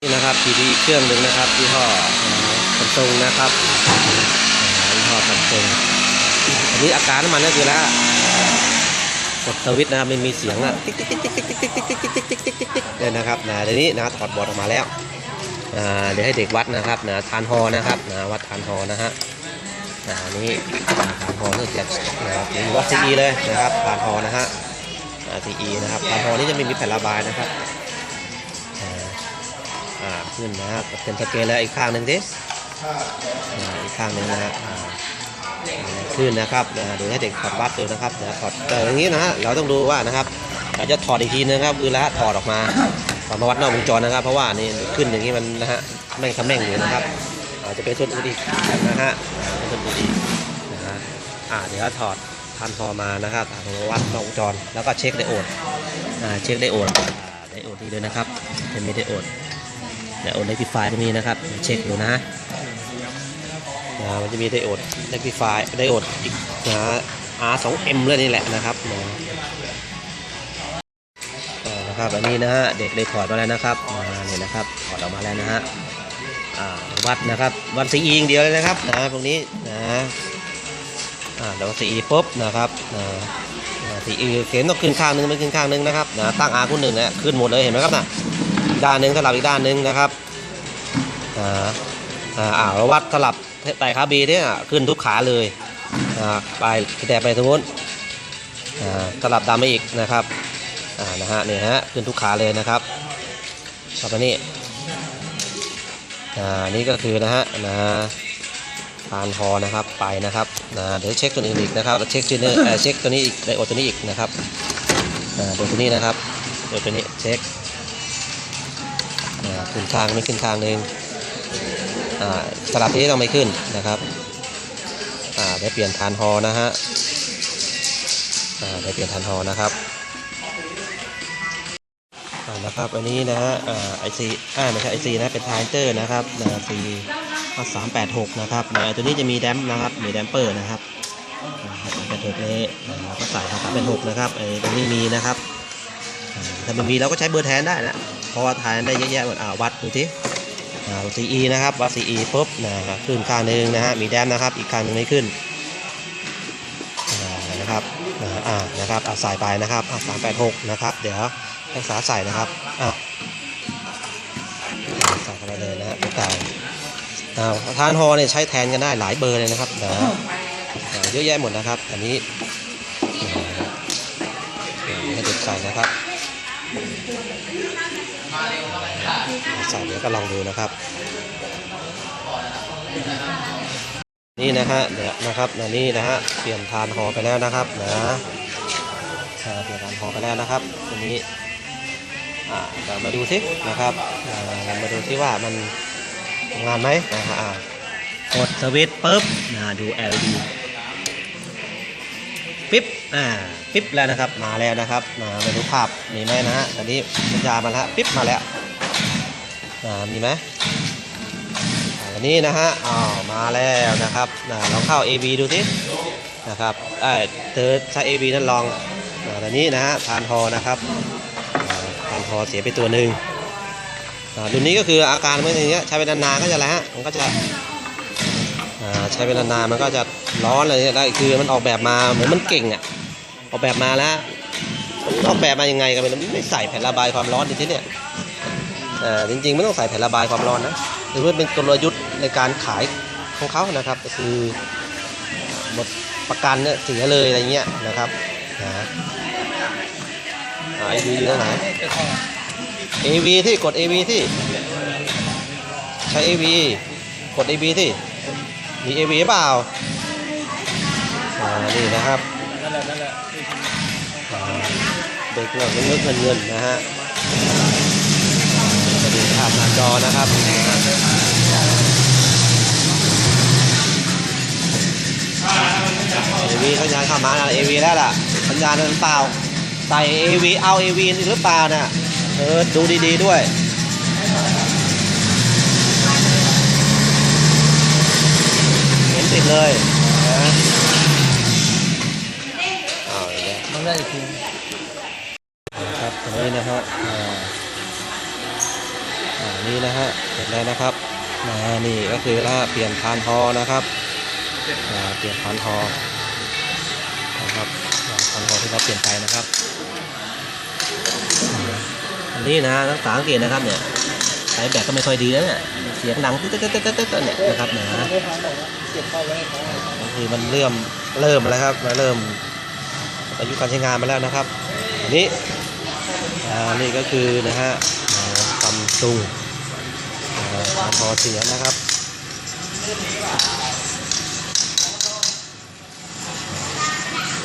นี่นะครับทีวีเครื่องหนึ่งนะครับยี่ห้อซัมซุงนะครับอ่ายี่ห้อซัมซุงอันนี้อาการของมันก็คือแล้วกดสวิตช์นะครับไม่มีเสียงอะติ๊กติ๊กติ๊กติ๊กติ๊กติ๊กติ๊กติ๊กติ๊กติ๊กติ๊กติ๊กติ๊กเนี่ยนะครับนะเดี๋ยวนี้นะถอดบอร์ดออกมาแล้วอ่าเดี๋ยวให้เด็กวัดนะครับนะทานฮอนะครับนะวัดทานฮอนะฮะนะอันนี้ทานฮอเนื่องจากนะครับวัดซีอีเลยนะครับทานฮอนะฮะซีอีนะครับทานฮอนี่จะไม่มีแผ่นระบายนะครับ อ่าขึ้นนะครับเป็นสเกลแล้วอีกข้างหนึ่งดิอีกข้างหนึ่งนะฮะอ่าขึ้นนะครับเดี๋ยวให้เด็กถอดวัดดูนะครับเดี๋ยวถอดแต่อย่างนี้นะฮะเราต้องดูว่านะครับเราจะถอดอีกทีนึงครับคือล้วถอดออกมาถอดมาวัดนอกวงจรนะครับ เพราะว่านี่ขึ้นอย่างนี้มันนะฮะแม่งทำแม่งอยู่นะครับอาจจะเป็นส่วนอื่นอีกนะฮะเป็นส่วนอื่นอีกนะฮะอ่าเดี๋ยวถอดพันพอมานะครับถอดมาวัดนอกวงจรแล้วก็เช็คไดโอดอ่าเช็คไดโอดไดโอดนี่เลยนะครับจะมีไดโอด ไดโอดเล็กไฟตรงนี้นะครับ เช็คดูนะนะมันจะมีไดโอดเล็กไฟไดโอดอีกนะ R2M เลยนี่แหละนะครับนะอ่านะครับอันนี้นะฮะเด็กได้ถอดมาแล้วนะครับมาเนี่ยนะครับถอดออกมาแล้วนะฮะวัดนะครับวัดสีอีอย่างเดียวเลยนะครับนะตรงนี้นะอ่าแล้วสีอีปุ๊บนะครับนะสีอีเข็มต้องขึ้นข้างนึงไม่ขึ้นข้างนึงนะครับนะตั้ง R คุณหนึ่งนะขึ้นหมดเลยเห็นไหมครับนะ ด้านหนึ่งสลับอีกด้านหนึ่งนะครับอ่าอ่าอ่าเราวัดสลับไต่ขาบีเนี่ยขึ้นทุกขาเลยอ่าไปแต่ไปตรงนู้นอ่าสลับตามไปอีกนะครับอ่านะฮะนี่ฮะขึ้นทุกขาเลยนะครับต่อไปนี้อ่านี่ก็คือนะฮะนะพานคอนะครับไปนะครับนะเดี๋ยวเช็คตัวอื่นอีกนะครับเช็คตัวนี้เอ่อเช็คตัวนี้อีกไดโอดตัวนี้อีกนะครับอ่าดูตัวนี้นะครับดูตัวนี้เช็ค ขึ้นข้างไม่ขึ้นข้างหนึ่งอ่าสลับที่ต้องไม่ขึ้นนะครับอ่าได้เปลี่ยนฐานฮอนะฮะอ่าได้เปลี่ยนฐานฮอนะครับอ่านะครับอันนี้นะฮะอ่าไอซีอ่าไม่ใช่ไอซีนะเป็นไทเตอร์นะครับนะซีสามแปดหกนะครับนะตัวนี้จะมีแดมป์นะครับมีแดมเปอร์นะครับสามแปดหกเลยก็ใส่สามแปดหกนะครับไอตรงนี้มีนะครับถ้ามันมีเราก็ใช้เบอร์แทนได้นะ เพราะว่าทานได้เยอะแยะหมดอ่าวัดดูที่อ่าซีอีนะครับวัดซีอีปุ๊บนะครับขึ้นข้างหนึ่งนะฮะมีแดมนะครับ อีกข้างหนึ่งไม่ขึ้นอ่านะครับอ่านะครับอ่าใส่ไปนะครับอ่าสามแปดหกนะครับ เดี๋ยวให้สาใส่นะครับอ่าใส่เข้าไปเลยนะฮะทุกการอ่าทานฮอเนี่ยใช้แทนกันได้หลายเบอร์เลยนะครับนะอ่าเยอะแยะหมดนะครับ อันนี้ให้เด็กใส่นะครับ ใส่เดี๋ยวก็ลองดูนะครับ นี่นะฮะเดี๋ยวนะครับนะนี่นะฮะเปลี่ยนทานหอไปแล้วนะครับนะเปลี่ยนทานหอไปแล้วนะครับทีนี้อ่าเรามาดูสินะครับเรามาดูสิว่ามันทำงานไหมนะฮะกดสวิตช์ปุ๊บนะดู LED ปิ๊บ อ่าปิ๊บแล้วนะครับมาแล้วนะครับมามาดูภาพมีไหมนะฮะตอนนี้สัญญามาแล้วปิ๊บมาแล้วอ่ามีไหมอันนี้นะฮะอ้าวมาแล้วนะครับอ่าลองเข้า AV ดูสินะครับเอ้ยเธอใช้ AV นั่นลองอ่าตอนนี้นะฮะทานพอนะครับอ่าทานพอเสียไปตัวหนึ่งอ่ารุ่นนี้ก็คืออาการมันอย่างเงี้ยใช้ไปนานๆก็จะอะไรฮะมันก็จะอ่าใช้ไปนานๆมันก็จะร้อนอะไรเนี่ยได้คือมันออกแบบมาเหมือนมันเก่งอะ ออกแบบมาแล้วออกแบบมายังไงกันไม่รู้ไม่ใส่แผ่นระบายความร้อนดิที่เนี่ยจริงๆไม่ต้องใส่แผ่นระบายความร้อนนะหรือว่าเป็นกลยุทธ์ในการขายของเขานะครับก็คือหมดประกันเนี่ยเสียเลยอะไรเงี้ยนะครับนะไอวีอยู่ตรงไหน AV ที่กด AV ที่ใช้ AV กด AV ที่มี AV เปล่าอ่านี่นะครับ อ่าเด็กเงินเงินเงินเงินนะฮะจะดูภาพหน้าจอนะครับเอวีสัญญาณเข้ามาเอวีแล้วล่ะสัญญาณนั้นเปล่าใส่เอวีเอาเอวีหรือเปล่าน่ะเออดูดีๆด้วยเห็นติดเลย ได้อีกทีนะครับตรงนี้นะฮะอ่าอ่านี่นี้นะฮะเสร็จแล้วนะครับนะนี่ก็คือถ้าเปลี่ยนพานทอนะครับอ่าเปลี่ยนพานทอนะครับพานทอที่เราเปลี่ยนไปนะครับอันนี้นะนักศึกษาสังเกตนะครับเนี่ยใช้แบตก็ไม่ค่อยดีแล้วเนี่ยเสียงดังตึ๊ดตึ๊ดตึ๊ดตึ๊ดตึ๊ดเนี่ยนะครับนะก็คือมันเริ่มเริ่มแล้วครับเริ่ม อายุการใช้งานมาแล้วนะครับอันนี้อ่นี่ก็คือนะฮะซัมซุงทำพอเสียนะครับ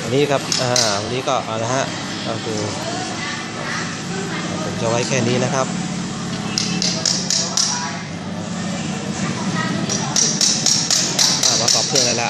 วันนี้ครับอ่าวันนี้ก็เอาละฮะก็คือผมจะไว้แค่นี้นะครับอ่าประกอบเครื่องแล้วละ